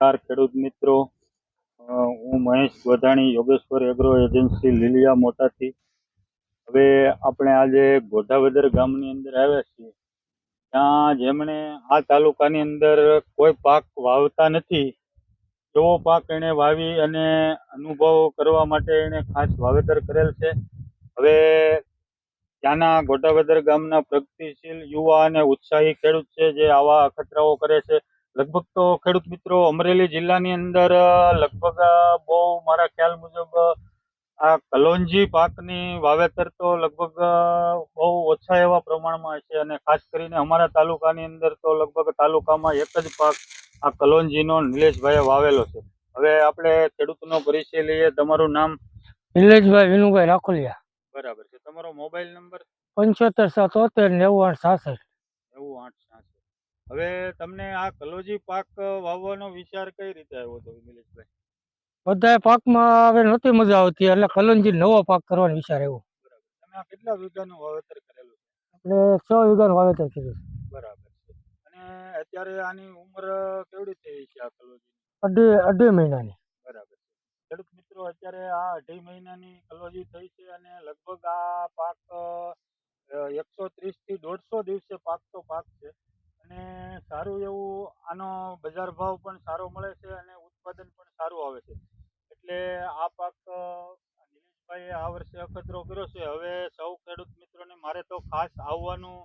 નમસ્કાર, ખેડૂત મિત્રો. હું મહેશ ગોધાણી, યોગેશ્વર એગ્રો એજન્સી, લીલિયા મોટાથી. હવે આપણે આજે ગોધાવદર ગામની અંદર આવ્યા છીએ. ત્યાં જેમણે આ તાલુકાની અંદર કોઈ પાક વાવતા નથી, એવો પાક એણે વાવી અને અનુભવ કરવા માટે એણે ખાસ વાવેતર કરેલ છે. હવે ત્યાંના ગોટાવદર ગામના પ્રગતિશીલ યુવા અને ઉત્સાહી ખેડૂત છે જે આવા અખતરાઓ કરે છે. લગભગ તો ખેડૂત મિત્રો અમરેલી જિલ્લાની અંદર લગભગ બહુ મારા ખ્યાલ મુજબ આ કલોંજી પાકની વાવેતર તો લગભગ બહુ ઓછા એવા પ્રમાણમાં છે અને ખાસ કરીને અમારા તાલુકાની અંદર તો લગભગ તાલુકામાં એક જ પાક આ કલોંજીનો નિલેશભાઈએ વાવેલો છે. હવે આપણે ખેડૂતનો પરિચય લઈએ. તમારું નામ? નિલેશભાઈ વિનુભાઈ રાખોલિયા. બરાબર છે. તમારો મોબાઈલ નંબર? પંચોતેર સતોતેર નેવું સાસઠ હવે તમને આ કલોજી પાક વાવવાનો વિચાર કઈ રીતે આવ્યો હતો નિલેશભાઈ બધાય પાકમાં હવે નહોતી મજા આવતી એટલે કલંજી નવો પાક કરવાનો વિચાર આવ્યો. તમે આ કેટલા વીઘાનું વાવેતર કરેલું આપણે છ વીઘાનું વાવેતર કર્યું બરાબર છે. અને અત્યારે આની ઉંમર કેવડી થઈ છે આ કલોજી અઢી અઢી મહિનાની. બરાબર છે. ખેડૂત મિત્રો અત્યારે આ અઢી મહિનાની કલોજી થઈ છે અને લગભગ આ પાક એકસો ત્રીસથી દોઢસો દિવસે પાકતો પાક છે. અને સારું એવું આનો બજાર ભાવ પણ સારો મળે છે અને ઉત્પાદન પણ સારું આવે છે. એટલે આ પાક નિલેશભાઈએ આ વર્ષે અખતરો કર્યો છે. હવે સૌ ખેડૂત મિત્રોને મારે તો ખાસ આવવાનું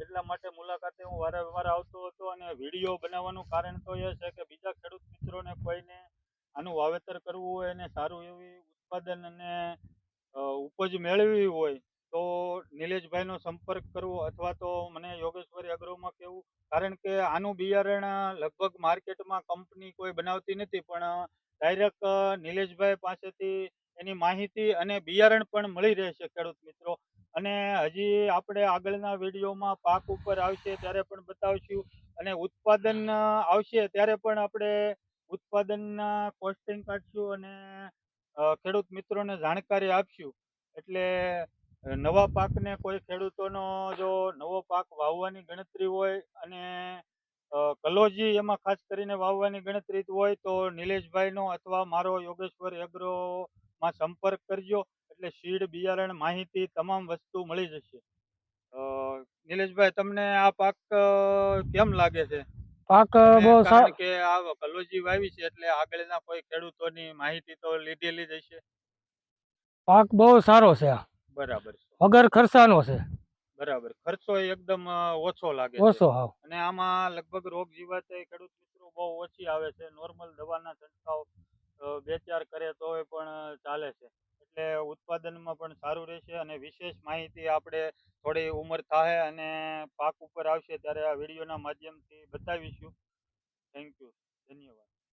એટલા માટે મુલાકાતે હું વારંવાર આવતો હતો અને વીડિયો બનાવવાનું કારણ તો એ છે કે બીજા ખેડૂત મિત્રોને કોઈને આનું વાવેતર કરવું હોય અને સારું એવી ઉત્પાદન અને ઉપજ મેળવવી હોય તો નિલેશભાઈનો સંપર્ક કરવો અથવા તો મને યોગેશ્વર કારણ કે આનું બિયારણ લગભગ માર્કેટમાં કંપની કોઈ બનાવતી નથી, પણ ડાયરેક્ટ નિલેશભાઈ પાસેથી એની માહિતી અને બિયારણ પણ મળી રહેશે, ખેડૂત મિત્રો. અને હજી આપણે આગળના વિડીયોમાં પાક ઉપર આવશે ત્યારે પણ બતાવશું. અને ઉત્પાદન આવશે ત્યારે પણ આપણે ઉત્પાદનના કોસ્ટિંગ કાઢશું અને ખેડૂત મિત્રોને જાણકારી આપશું. એટલે નવા પાકને કોઈ ખેડૂતોનો જો નવો પાક વાવવાની ગણતરી હોય અને કલોજી એમાં ખાસ કરીને વાવવાની ગણતરી હોય તો નિલેશભાઈનો અથવા મારો યોગેશ્વર એગ્રોમાં સંપર્ક કરજો. એટલે સીડ બિયારણ માહિતી તમામ વસ્તુ મળી જશે. નિલેશભાઈ તમને આ પાક કેમ લાગે છે? પાક બહુ સારો કે આ કલોજી વાવી છે એટલે આગળના કોઈ ખેડૂતોની માહિતી તો લીધેલી જ હશે. પાક બહુ સારો છે આ. બરાબર વગર ખર્ચાનો છે. બરાબર. ખર્ચો એકદમ ઓછો લાગે ઓછો હા અને આમાં લગભગ રોગ જીવાત ખેડૂત મિત્રો બહુ ઓછી આવે છે. નોર્મલ દવાના છંટકાવ બે ચાર કરે તોય પણ ચાલે છે. એટલે ઉત્પાદનમાં પણ સારું રહેશે અને વિશેષ માહિતી આપણે થોડી ઉંમર થાય અને પાક ઉપર આવશે ત્યારે આ વિડીયોના માધ્યમથી બતાવીશું. થેન્ક યુ ધન્યવાદ.